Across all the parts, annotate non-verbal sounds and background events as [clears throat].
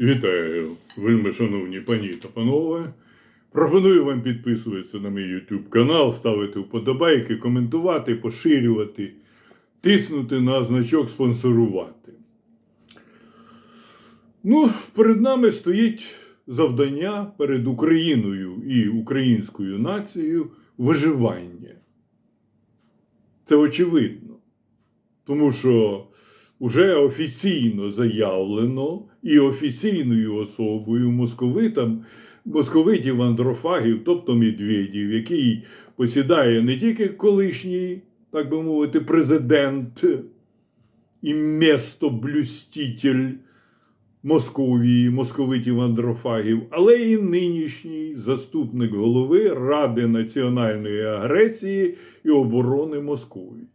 Вітаю, вельми шановні пані та панове. Пропоную вам підписуватися на мій YouTube канал, ставити вподобайки, коментувати, поширювати, тиснути на значок спонсорувати. Ну, перед нами стоїть завдання перед Україною і українською нацією виживання. Це очевидно. Тому що вже офіційно заявлено і офіційною особою московитам, московитів андрофагів, тобто Медведів, який посідає не тільки колишній, так би мовити, президент і местоблюститель Московії, московитів андрофагів, але і нинішній заступник голови Ради національної агресії і оборони Московії.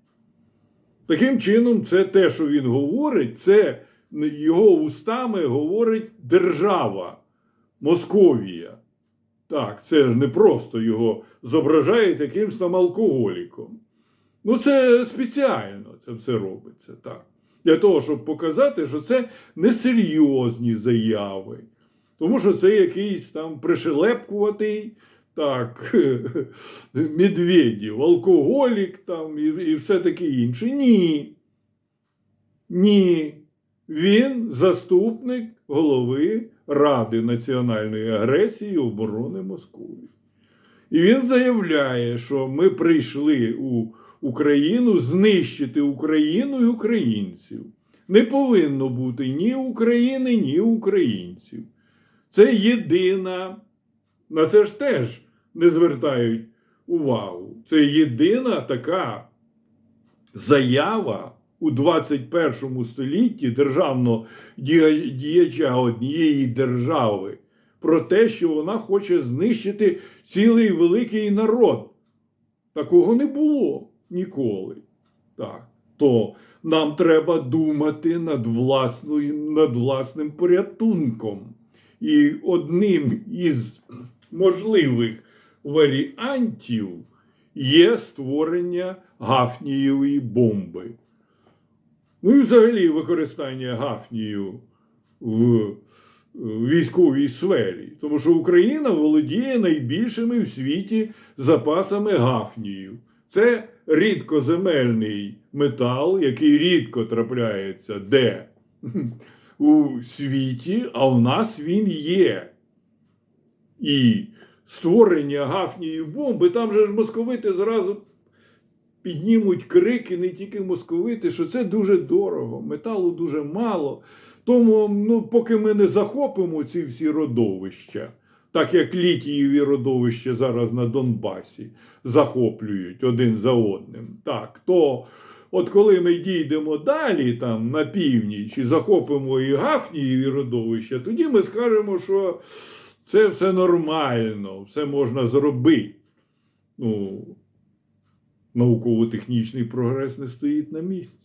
Таким чином, це те, що він говорить, це його устами говорить держава Московія. Так, це ж не просто його зображають якимсь там алкоголіком. Ну, це спеціально це все робиться, так. Для того, щоб показати, що це несерйозні заяви. Тому що це якийсь там пришелепкуватий так, [laughs] Медведів, алкоголік там і, і все таке інше. Ні. Ні. Він заступник голови Ради національної агресії і оборони Московії. І він заявляє, що ми прийшли у Україну знищити Україну і українців. Не повинно бути ні України, ні українців. Це єдина, на це ж теж не звертають увагу. Це єдина така заява у 21 столітті державного діяча однієї держави про те, що вона хоче знищити цілий великий народ. Такого не було ніколи. Так. То нам треба думати над, власною, над власним порятунком. І одним із можливих варіантів є створення гафнієвої бомби. Ну і взагалі використання гафнію в е, військовій сфері. Тому що Україна володіє найбільшими в світі запасами гафнію. Це рідкоземельний метал, який рідко трапляється де? [laughs] У світі, а в нас він є. І створення гафнії бомби, там же ж московити зразу піднімуть крики, не тільки московити, що це дуже дорого, металу дуже мало. Тому, ну, поки ми не захопимо ці всі родовища, так як літієві родовища зараз на Донбасі захоплюють один за одним, так, то от коли ми дійдемо далі, там на північ, і захопимо і гафнієві родовища, тоді ми скажемо, що це все нормально, все можна зробити. Ну, науково-технічний прогрес не стоїть на місці.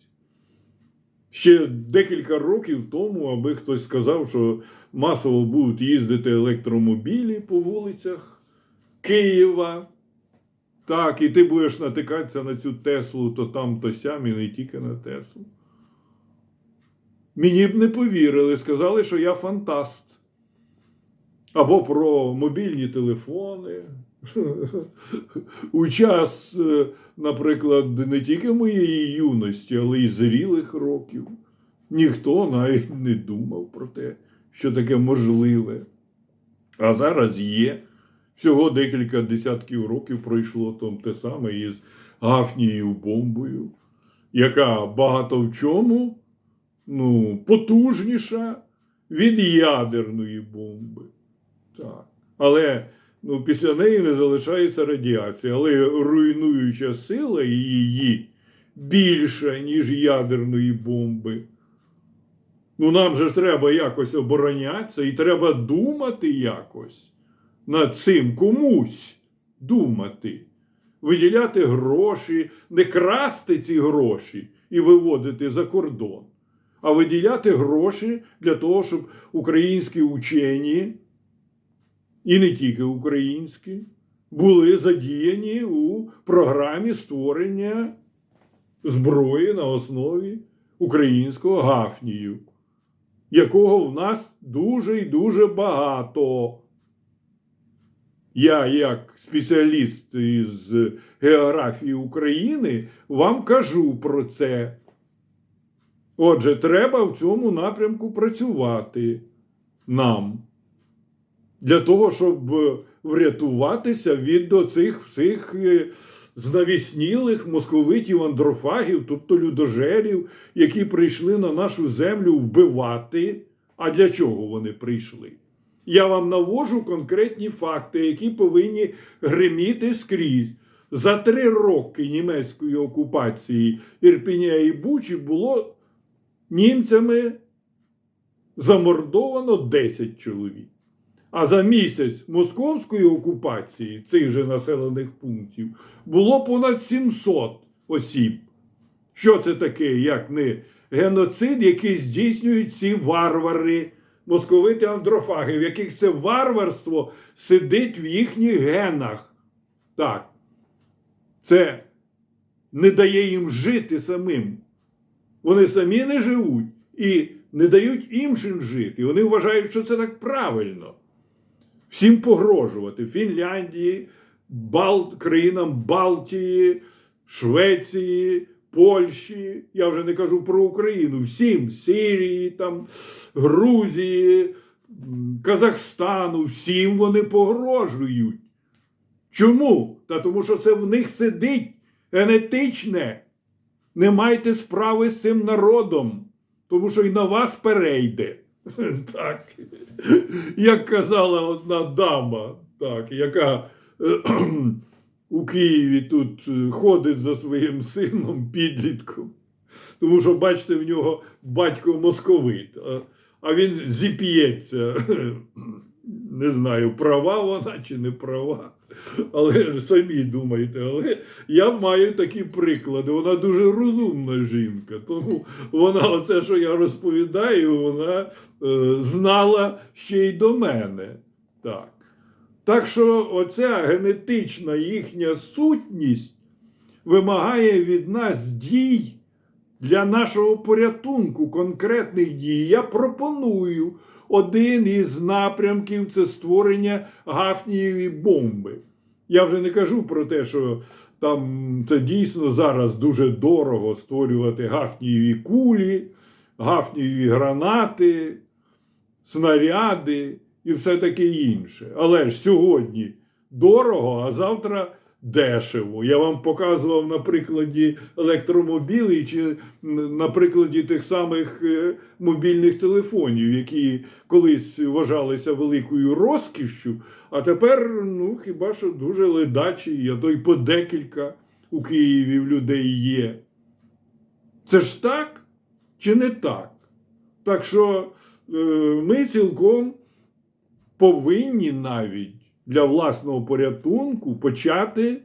Ще декілька років тому, аби хтось сказав, що масово будуть їздити електромобілі по вулицях Києва. Так, і ти будеш натикатися на цю Теслу, то там, то сям, і не тільки на Теслу. Мені б не повірили, сказали, що я фантаст. Або про мобільні телефони. У час, е, наприклад, не тільки моєї юності, але й зрілих років. Ніхто навіть не думав про те, що таке можливе. А зараз є. Всього декілька десятків років пройшло там те саме із гафнією бомбою, яка багато в чому ну, потужніша від ядерної бомби. Так. Але ну, після неї не залишається радіація, але руйнуюча сила її більша, ніж ядерної бомби. Ну, нам же ж треба якось оборонятися і треба думати якось над цим комусь думати, виділяти гроші, не красти ці гроші і виводити за кордон, а виділяти гроші для того, щоб українські учені і не тільки українські, були задіяні у програмі створення зброї на основі українського гафнію. якого в нас дуже і дуже багато. Я, як спеціаліст із географії України, вам кажу про це. Отже, треба в цьому напрямку працювати нам для того, щоб врятуватися від оцих всіх е, знавіснілих московитів, андрофагів, тобто людожерів, які прийшли на нашу землю вбивати. А для чого вони прийшли? Я вам навожу конкретні факти, які повинні гриміти скрізь. За три роки німецької окупації Ірпеня і Бучі було німцями замордовано 10 чоловік. А за місяць московської окупації цих же населених пунктів було понад 700 осіб. Що це таке, як не геноцид, який здійснюють ці варвари, московити андрофаги, в яких це варварство сидить в їхніх генах. Так. Це не дає їм жити самим. Вони самі не живуть і не дають іншим жити. Вони вважають, що це так правильно. Всім погрожувати Фінляндії, Бал... країнам Балтії, Швеції, Польщі. Я вже не кажу про Україну, всім Сирії, там, Грузії, Казахстану, всім вони погрожують. Чому? Та тому що це в них сидить генетичне. Не майте справи з цим народом, тому що й на вас перейде. [laughs] Так. Як казала одна дама, так, яка [clears throat] у Києві тут е, ходить за своїм сином, підлітком. Тому що, бачите, в нього батько московит, а, а він зіп'ється. [clears throat] Не знаю, права вона чи не права. Але самі думайте, але я маю такі приклади. Вона дуже розумна жінка. Тому вона, оце, що я розповідаю, вона е, знала ще й до мене. Так. так що оця генетична їхня сутність вимагає від нас дій для нашого порятунку, конкретних дій. Я пропоную один із напрямків це створення гафнієвої бомби. Я вже не кажу про те, що там це дійсно зараз дуже дорого створювати гафнієві кулі, гафнієві гранати, снаряди і все таке інше. Але ж сьогодні дорого, а завтра дешево. Я вам показував на прикладі електромобілів чи на прикладі тих самих е, мобільних телефонів, які колись вважалися великою розкішшю, а тепер, ну, хіба що дуже ледачі, а то й по декілька у Києві в людей є. Це ж так чи не так? Так що е, ми цілком повинні навіть для власного порятунку почати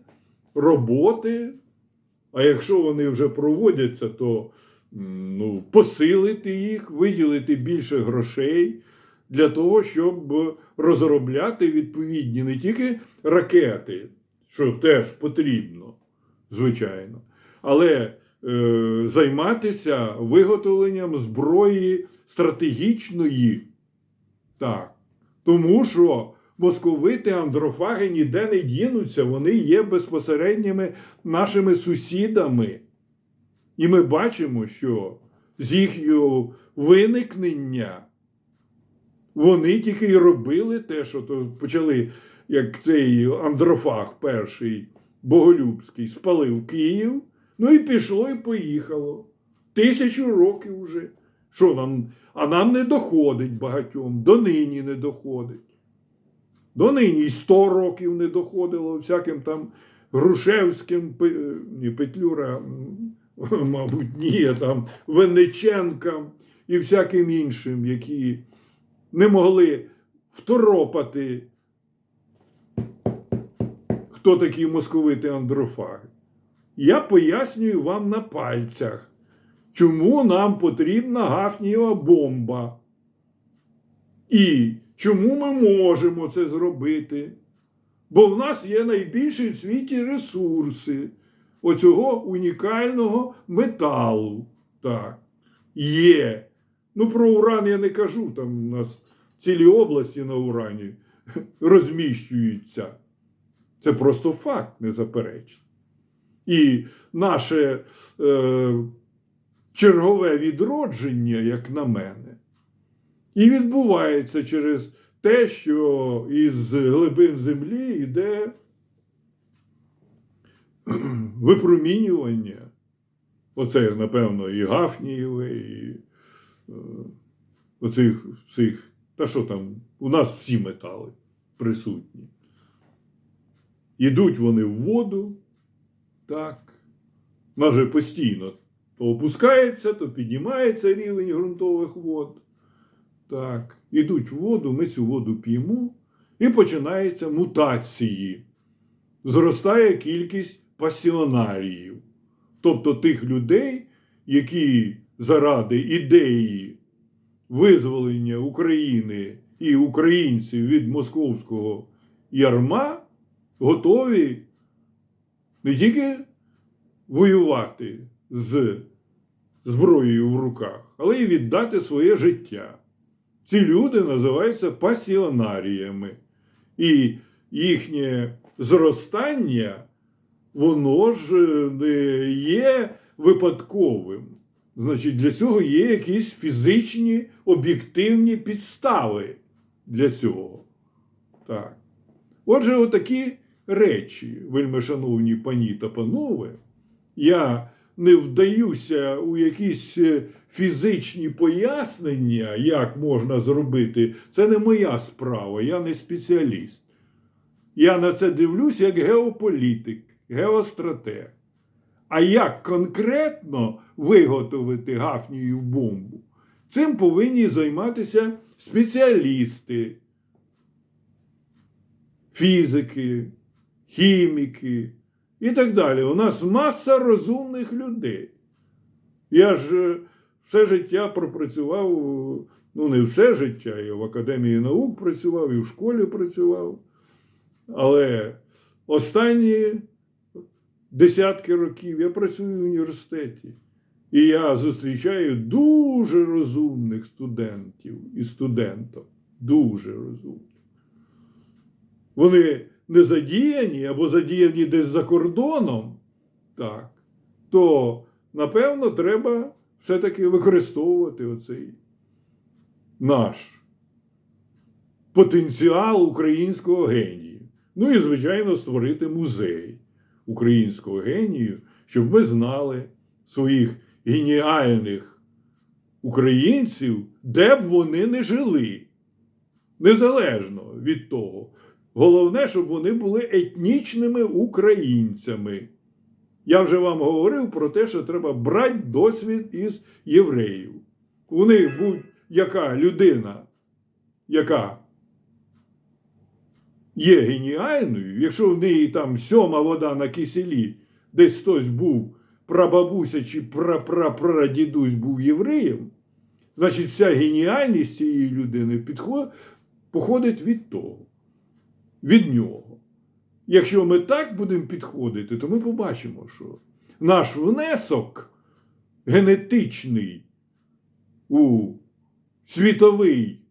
роботи. А якщо вони вже проводяться, то ну, посилити їх, виділити більше грошей для того, щоб розробляти відповідні не тільки ракети, що теж потрібно, звичайно, але е, займатися виготовленням зброї стратегічної. Так. Тому що московити, андрофаги ніде не дінуться, вони є безпосередніми нашими сусідами. І ми бачимо, що з їхнього виникнення вони тільки й робили те, що то почали, як цей андрофаг перший Боголюбський, спалив Київ, ну і пішло і поїхало. Тисячу років уже. Що нам? А нам не доходить багатьом, донині не доходить. Донині й 100 років не доходило всяким там Грушевським, ні, Петлюра, [laughs] мабуть, ні, там Венеченкам і всяким іншим, які не могли второпати, хто такі московити андрофаги. Я пояснюю вам на пальцях, чому нам потрібна гафнієва бомба. І чому ми можемо це зробити? Бо в нас є найбільші в світі ресурси оцього унікального металу. Так, є Ну, про уран я не кажу, там у нас цілі області на урані [laughs] розміщуються. Це просто факт незаперечний. І наше е, чергове відродження, як на мене, і відбувається через те, що із глибин землі йде [clears throat] випромінювання. Оце, напевно, і Гафнієве, і е, оцих всіх. Та що там, у нас всі метали присутні. Ідуть вони в воду, так. У нас же постійно то опускається, то піднімається рівень ґрунтових вод. Так. Ідуть в воду, ми цю воду п'ємо, і починаються мутації. Зростає кількість пасіонаріїв, тобто тих людей, які заради ідеї визволення України і українців від московського ярма готові не тільки воювати з зброєю в руках, але й віддати своє життя. Ці люди називаються пасіонаріями. І їхнє зростання, воно ж е, не є випадковим. Значить, для цього є якісь фізичні об'єктивні підстави для цього. Так. Отже, отакі речі, вельми шановні пані та панове, я не вдаюся у якісь е, фізичні пояснення, як можна зробити. Це не моя справа, я не спеціаліст. Я на це дивлюсь як геополітик, геостратег. А як конкретно виготовити гафнію бомбу? Цим повинні займатися спеціалісти, фізики, хіміки і так далі. У нас маса розумних людей. Я ж е, все життя пропрацював, е, ну не все життя, я в Академії наук працював, і в школі працював. Але останні десятки років я працюю в університеті. І я зустрічаю дуже розумних студентів і студенток. Дуже розумних. Вони не задіяні або задіяні десь за кордоном, так, то напевно треба все-таки використовувати оцей наш потенціал українського генію. Ну і, звичайно, створити музей українського генію, щоб ми знали своїх геніальних українців, де б вони не жили. Незалежно від того. Головне, щоб вони були етнічними українцями. Я вже вам говорив про те, що треба брати досвід із євреїв. У них будь-яка людина, яка є геніальною, якщо в неї там сьома вода на киселі, десь хтось був прабабуся чи прапрапрадідусь був євреєм, значить вся геніальність цієї людини підход, походить від того, від нього. Якщо ми так будемо підходити, то ми побачимо, що наш внесок генетичний у світовий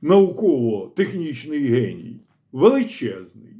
науково-технічний геній величезний.